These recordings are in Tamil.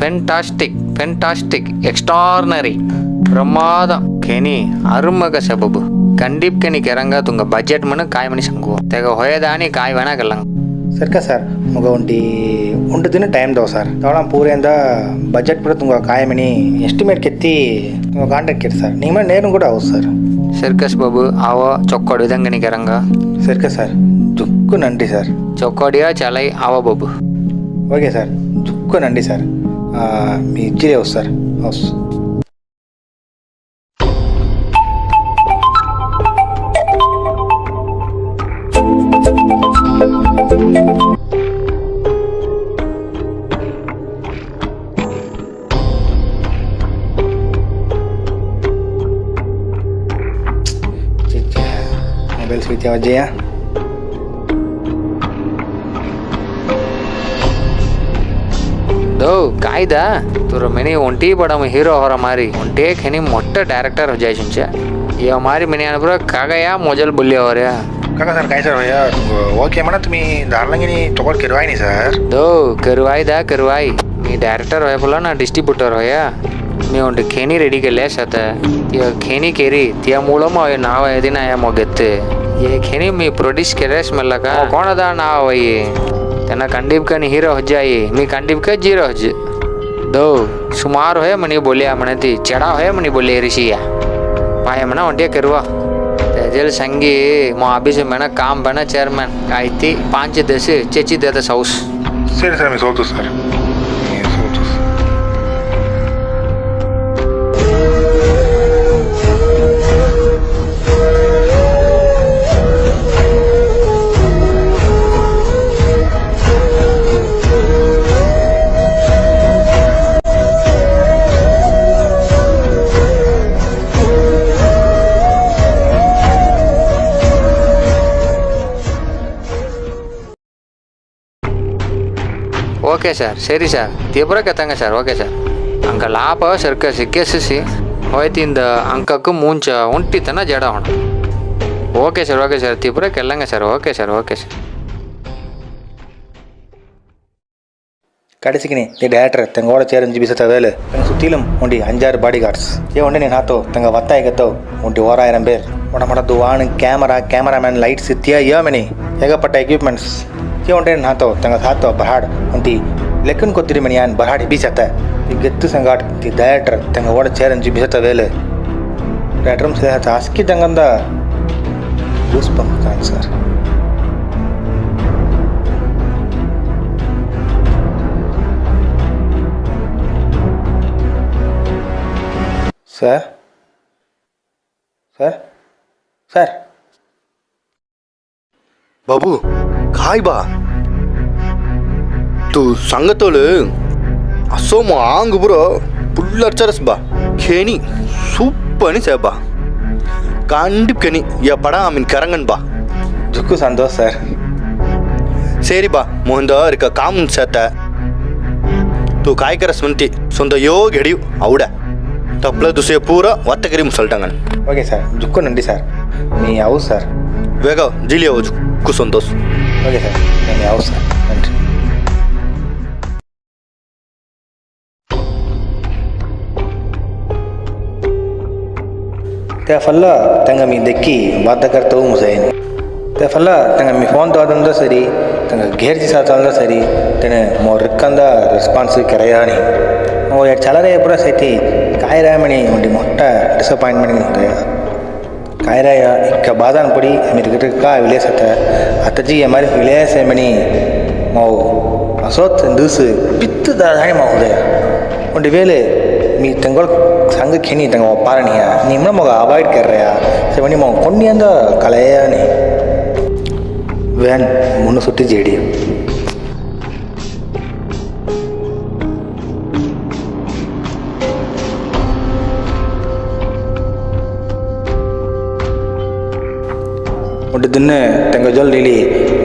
ಫೆಂಟಾಸ್ಟಿಕ್ ಫೆಂಟಾಸ್ಟಿಕ್ ಎಕ್ಸ್ಟ್ರಾರ್ನರಿ ಪ್ರಮಾದ ಕೆನಿ ಅರುಮಗ ಸಬಬು ಕಂಡಿಪ್ ಕೆನಿ ಕೆರಂಗ ತುಂಗ ಬಜೆಟ್ ಮನ ಕಾಯಿ ಮನಿ ಸಂಗು ತೆಗ ಹೊಯದಾನಿ ಕಾಯಿ ವೆಣಗಲ್ಲಂಗ ಸರ್ಕ ಸರ್ ಮುಗ ಉಂಟಿ ಉಂಟು ದಿನ ಟೈಮ್ ದವ ಸರ್ ತಗೊಳ ಪೂರೆಯಿಂದ ಬಜೆಟ್ ಕೂಡ ತುಂಗ ಕಾಯಿ ಮನಿ ಎಸ್ಟಿಮೇಟ್ ಕೆತ್ತಿ ತುಂಗ ಕಾಂಟ್ಯಾಕ್ಟ್ ಕಿರಿ ಸರ್ ನಿಮ್ಮ ನೇನು ಕೂಡ ಹೌದು ಸರ್ ಸರ್ಕಸ್ ಬಾಬು ಅವ ಚೊಕ್ಕೋಡು ಇದಂಗನಿ ಕೆರಂಗ ಸರ್ಕ ಸರ್ ದುಕ್ಕು ನಂಟಿ ಸರ್ ಚೊಕ್ಕೋಡಿಯ ಚಲೈ ಅವ ಬಾಬು ఓకే సార్. దుక్కునండి సార్. మీ ఇచ్చి వస్తు sir. House. Mobile switch off ఓ కాయిదా తుర మిని ఒంటి పడం హీరో హోర మారి ఒంటే కని మొట్ట డైరెక్టర్ జయశించా या मारी मिनी अनुभव कागया मोजल बोलले हो रे काका सर काय सर ओके म्हणा तुम्ही दारलंगिनी तोड करवाय नाही सर दो करवाय दा करवाय मी डायरेक्टर होय बोला ना डिस्ट्रीब्युटर होया मी उंट खेणी रेडी केल्या सात ती खेणी केरी त्या मुळम होय नाव आहे ना या मोगत हे खेणी मी प्रोड्यूस केल्यास म्हणला का कोण अदा नाव आहे त्यांना कंडीप कनी हिरो हजाई मी कंडीप का जीरो हज दो सुमार होय म्हणे बोलिया म्हणे ती चढा होय म्हणे बोलले ऋषिया पाय म्हणा ಒಂಟೆ करूवा त्याजेल संगी मग अभिषेक म्हणा काम बना चेअरमॅन काय ती पाच दस चेची देता साऊस ಸರಿ ಸರ್ मी सोडतो सर ಓಕೆ ಸರ್ ಸರಿ ಸರ್ ತೀವ್ರ ಕತ್ತಂಗ ಸರ್ ಓಕೆ ಸರ್ ಅಂಕ ಲಾಭ ಸರ್ಕಸ್ ಕೆಸಿಸಿ ಹೋಯ್ತಿಂದ ಅಂಕಕ್ಕೂ ಮುಂಚೆ ಹೊಂಟಿತನ ಜಡ ಹೊಣ ಓಕೆ ಸರ್ ಓಕೆ ಸರ್ ತೀವ್ರ ಕೆಲ್ಲಂಗ sir okay sir okay sir கடைசிக்கு நீ நீ டேரக்டர் தங்கோட சேர்ந்து வீசத்ததில் எங்கள் சுற்றிலும் உண்டி அஞ்சாறு பாடி கார்ட்ஸ் ஏ ஒன்று நீ நாத்தோ? தங்க வத்தாயகத்தோ? உண்டி ஓராயிரம் பேர். உடம்பட துவானு கேமரா கேமராமேன் லைட்ஸ் தியா ஏமனி? ஏகப்பட்ட எக்யூப்மெண்ட்ஸ் ಏ ಉಂಡೆ ನಾತೋ ತಂಗ ಸಾತೋ ಬಹಾಡ್ ಉಂಟಿ ಲೆಕ್ಕನ್ ಕೊತ್ತಿರಿ ಮನಿ ಯಾನ್ ಬಹಾಡ್ ಬೀಸತ್ತ ಈ ಗೆತ್ತು ಸಂಗಾಟ್ ತಿ ಡೈರೆಕ್ಟರ್ ತಂಗ ಓಡ ಚೇರಂಜಿ ಬಿಸತ್ತ ವೇಲೆ ಡೈರೆಕ್ಟರ್ ಸೇ ಅಸ್ಕಿ ತಂಗಂದ ಗೂಸ್ ಬಂಪ್ ಕಾಣ್ ಸರ್ सर सर सर बाबू काय बा ಇವತ್ತು ಸಂಗತೋಳು ಅಸೋಮ ಆಂಗ್ ಬರೋ ಫುಲ್ ಅರ್ಚರಸ್ ಬಾ ಖೇನಿ ಸೂಪನಿ ಸೇಬಾ கண்டிப் கனி என் படம் அமீன் கரங்கன் பா துக்கு சந்தோஷ் சார் சரிப்பா மோந்தோ இருக்க காமன் சேர்த்த தூ காய்கற ஸ்மிருதி சொந்த யோ எடியும் அவுட தப்புல துசையை பூரா வத்தக்கரியும் சொல்லிட்டாங்க ஓகே சார் துக்கு நன்றி சார் நீ அவு சார் வேகா ஜிலியா துக்கு சந்தோஷ் ஓகே சார் நீ அவு சார் తేఫల్లా తెంగ మీ దెక్కి బాధకర్తవు ముసైన్ తేఫల్లా తెంగ మీ ఫోన్ తోదందా సరి తెంగ గేర్చి సాతాందా సరి తెన మో రిక్కంద రెస్పాన్స్ కెరయాని ఓ చలరే ఎప్పుడో సైతి కాయరాయమని ఉండి మొట్ట డిసప్పాయింట్మెంట్ ఉందయా காயராய இக்க பாதான் பொடி அமெரிக்கா விலேசத்த அத்தஜி என் மாதிரி விலேசமணி மாவு அசோத் தூசு பித்து தாதானே மாவுதே உண்டு வேலு मी तेंकोल सांग खेनी तेंका वपार न्ही आ न्ही म्हणून म्हाका अवॉयड केल्ले आ सो म्हणी म्हाका कोणी आंदा कळया न्ही वॅन म्हणून सुटी जेडी ಒಟ್ಟು ದಿನ ತೆಂಗ ಜೊಲ್ ಇಲಿ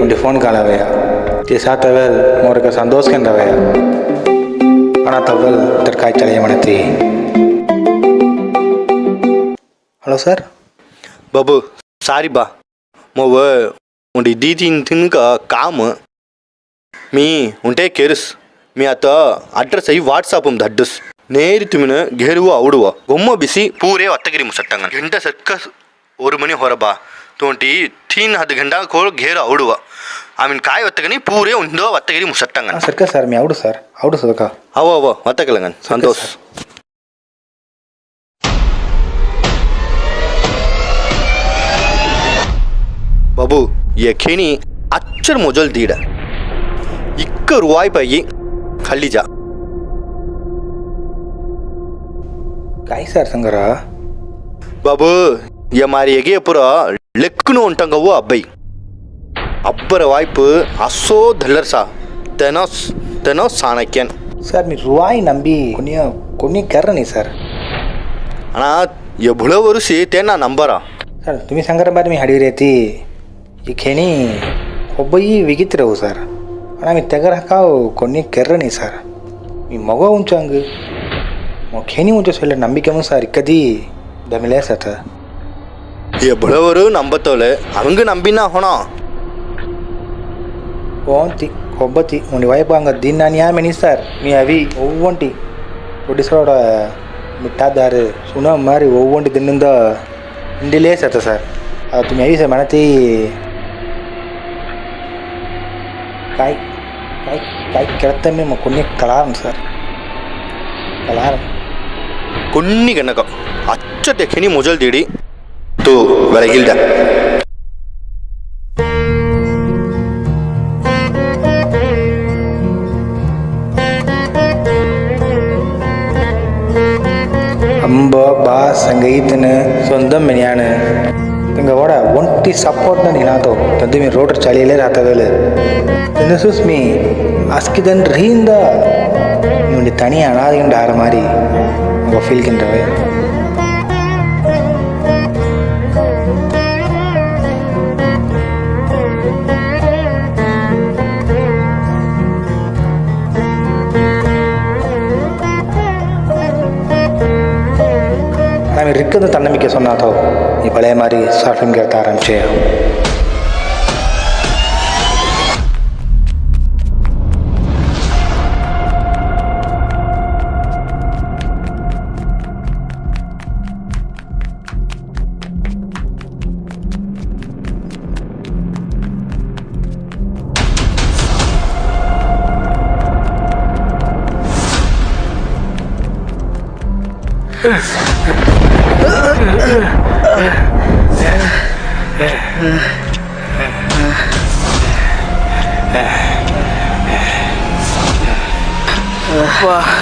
ಒಟ್ಟು ಫೋನ್ ಕಾಣವೇ ಸಾತವೆ ಮೊರಕ ಸಂತೋಷ ಕಂಡವೇ தொடர்பான தகவல் தற்காட்சி நிலையமனத்தை ஹலோ சார். பாபு సారీ బా మోవ ఉండి దీతి తినుక కామ్ మీ ఉంటే కెరుస్ அத்த அட்ரஸ் ஐ అయ్యి వాట్సాప్ ఉంది అడ్రస్ நேரு திமின கெருவா அவுடுவா கொம்ம பிசி பூரே வத்தகிரி முசட்டாங்க எந்த சர்க்கஸ் ஒரு மணி ஹோரபா. తోటి తీన్ హద్ గంట కోల్ ఘేర్ అవుడువ ఆమె కాయ వత్తకని పూరే ఉందో వత్తగిరి ముసట్టంగా సరికా సార్ మీ అవుడు సార్ అవుడు సదకా అవో అవో వత్తకలంగా సంతోష్ బాబు ఎఖేని అచ్చర్ మొజల్ దీడ ఇక్క రూపాయి పయ్యి ఖల్లిజా काय सर संगरा बाबू ये मारी ये पुरा ರುಕ್ನು ಅಂಟಂಗವು ಅಬ್ಬೈ ಅಬ್ಬರ ವಾಯ್ಪು ಅಸೋ ಧಲ್ಲರ್ ಸಾ ತೆನೋ ತೆನೋ ಸಾಣಕ್ಯನ್ சார் நீ ரூபாய் நம்பி கொன்னியா கொன்னி கர்ற நீ సార్ ಅಣ್ಣ ಎಬ್ಳೋ ವರುಸಿ ತೇನಾ ನಂಬರ సార్ तुम्ही सांगा बार मी हाडी रेती ही खेणी ಒಬ್ಬಯಿ ವಿಗಿತ್ರ ಹೋ ಸರ್ ಅಣ್ಣ ಮೀ ತೆಗರ್ ಹಾಕಾವು ಕೊನ್ನಿ ಕೆರ್ರನಿ ಸರ್ ಮೀ ಮಗ ಉಂಚು ಹಂಗೆ ಮೊ ಖೇನಿ ಉಂಚು ಸೊಲ್ಲ ನಂಬಿಕೆ ಸಾರ್ ಕದಿ ದಮಿಲೆ ಸತ எவ்வளவரு நம்பத்தோல் அவங்க நம்பினா ஹோனா ఓంతి కొబ్బతి ఉండి వైభవంగా దీన్ని అన్యాయమని సార్ మీ అవి ఒవ్వంటి ఒడిసోడ మిఠాదారు సునా మరి ఒవ్వంటి తిన్నిందో ఇండిలే సత సార్ అది మీ అవి సార్ మనతి కాయ్ కాయ్ కాయ్ కిడతమే మా కొన్ని కలారం సార్ కలారం కొన్ని కనుక అచ్చ తెక్కని మొజలు తీడి Tu Bragilda. അമ്പ ബാ സംഗീതത്തിന് സ്വന്തം മെനിയാണ് ಹಿಂಗೆ ಓಡ ಒಂಟಿ ಸಪೋರ್ಟ್ ನನಗೆ ನಾತು ತಂದು ಮೀ ರೋಡ್ರ ಚಾಲಿಯಲ್ಲೇ ರಾತವೇಲೆ ತಿನ್ನಸೂಸ್ ಮೀ ಅಸ್ಕಿದನ್ ರೀಯಿಂದ ನೋಡಿ ತನಿ ಅನಾದಿಗಂಡ ಆರ ಮಾರಿ ಫೀಲ್ಗಿಂದವೆ നിൽക്കുന്ന തന്നമിക്ക് സ്വന്നാഥോ ഈ പഴയമാരി സാഫ്യം കേൾത്ത ആരംഭിച്ചേ Ugh. Wow.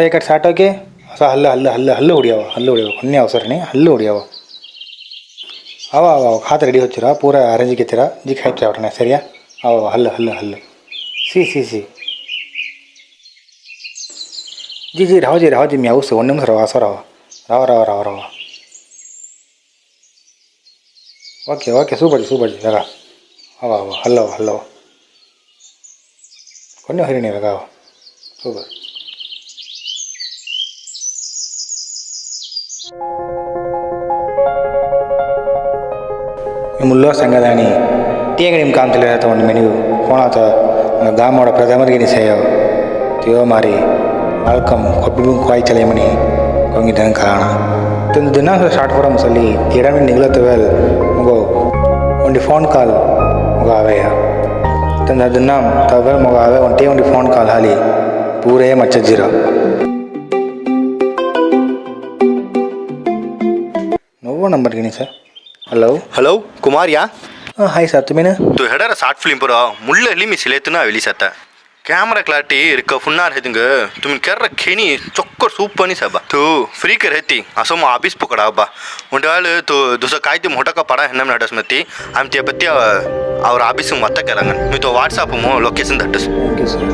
ಈ ಕಡೆ ಸಾಟೋಕೆ ಹೊಸ ಹಲ್ಲು ಹಲ್ಲು ಹಲ್ಲು ಹಲ್ಲು ಹೊಡಿಯವ ಹಲ್ಲು ಹೊಡಿಯವ ಕೊನ್ನೆ ಅವಸರನೇ ಹಲ್ಲು ಹೊಡಿಯವ ಅವ ಅವ ಅವ ಖಾತ ರೆಡಿ ಹೊಚ್ಚಿರ ಪೂರ ಅರೇಂಜ್ ಕಿತ್ತಿರ ಜಿ ಖಾಯ್ತು ಅವಟನೆ ಸರಿಯಾ ಅವ ಅವ ಹಲ್ಲು ಹಲ್ಲು ಹಲ್ಲು ಸಿ ಸಿ ಸಿ जी जी राव जी राव जी मी आऊस ಒಂದೇ ನಿಮಿಷ ರವ ಸರ್ ರವ ರವ ರವ ರವ okay okay super super G ರಗ ಅವ ಅವ ಹಲ್ಲವ ಹಲ್ಲವ ಕೊನೆ ಹರಿಣಿ ರಗ ಅವ ಸೂಪರ್ ಮುಲ್ಲೋ ಸಂಘದಾನಿ ಟೀಗೆ ನಿಮ್ಮ ಕಾಮ್ ತಿಳಿ ಒಂದು ಮೆನು ಫೋನ್ ಆತ ಗಾಮೋಡ ಪ್ರಥಮರಿಗೆ ni sayo tiyo mari welcome kopi bung kwai chale mani kongi dan karana tentu dina sa start for musali tiada min nigla tewel mugo ondi phone call mugo aveya ತಂದ ಅದನ್ನ ತವಲ್ ಮಗ ಅವೇ ಒಂಟೇ ಒಂದು ಫೋನ್ ಕಾಲ್ ಹಾಲಿ ಪೂರೇ ಮಚ್ಚಜ್ಜಿರ ನೋವೋ ನಂಬರ್ ಗಿನಿ ಸರ್ ಹಲೋ ಹಲೋ ಕುಮಾರ್ಯಾ ಹಾಂ ಹಾಯ್ ಸರ್ ತುಮಿನ ತು ಹೆಡರ ಶಾರ್ಟ್ ಫಿಲ್ಮ್ ಪುರ ಮುಳ್ಳ ಎಲ್ಲಿ ಮಿ ಸಿಲೇತನ ವಿಲಿಸತ್ತ ಕ್ಯಾಮರಾ ಕ್ಲಾರಿಟಿ ಇರ್ಕ ಫುನ್ನಾರ್ ಹೆದಿಂಗ ತುಮ್ ಕೆರ್ರ ಖೇನಿ ಚೊಕ್ಕರ್ ಸೂಪ್ ಪನಿ ಸಬ ತು ಫ್ರೀ कर रहती असो म ऑफिस पकडा बा उंडाळ तो दुसरं काय ते मोठा का पडा हेन्ना नडस मती आम ते बत्ती ಅವ್ರ ಆಫೀಸ್ ಮತ್ತೆ ಕೆಳಂಗ मी तो ವಾಟ್ಸಾಪ್ ಮೋ location that's okay sir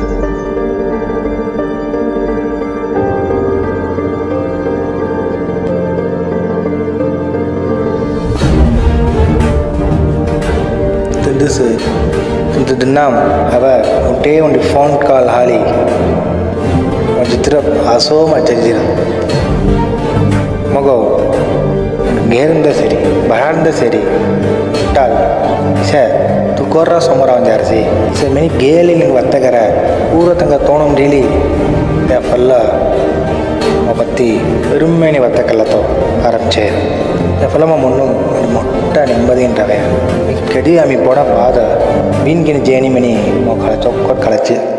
Begrüße unter dem Namen aber unter und Phone Call Hali. Majitrap aso majajira. மகோ நேர்ந்த சரி பகார்ந்த சரி. விட்டால் சார் துக்கோர்ரா சோமராவன் ஜாரசி சார் மினி கேலி நீங்கள் வத்தகர ஊரத்தங்க தோணும் டெய்லி ஃபல்லாக మొబత్తి పెరుమ్మేని వత్తకళ్ళతో ఆరంభించారు ఎఫలమ మొన్ను మొట్ట నెమ్మది ఇంటవే ఆమె పొడ బాధ వీన్గిన జేనిమిని మొఖాల చొక్క కలచారు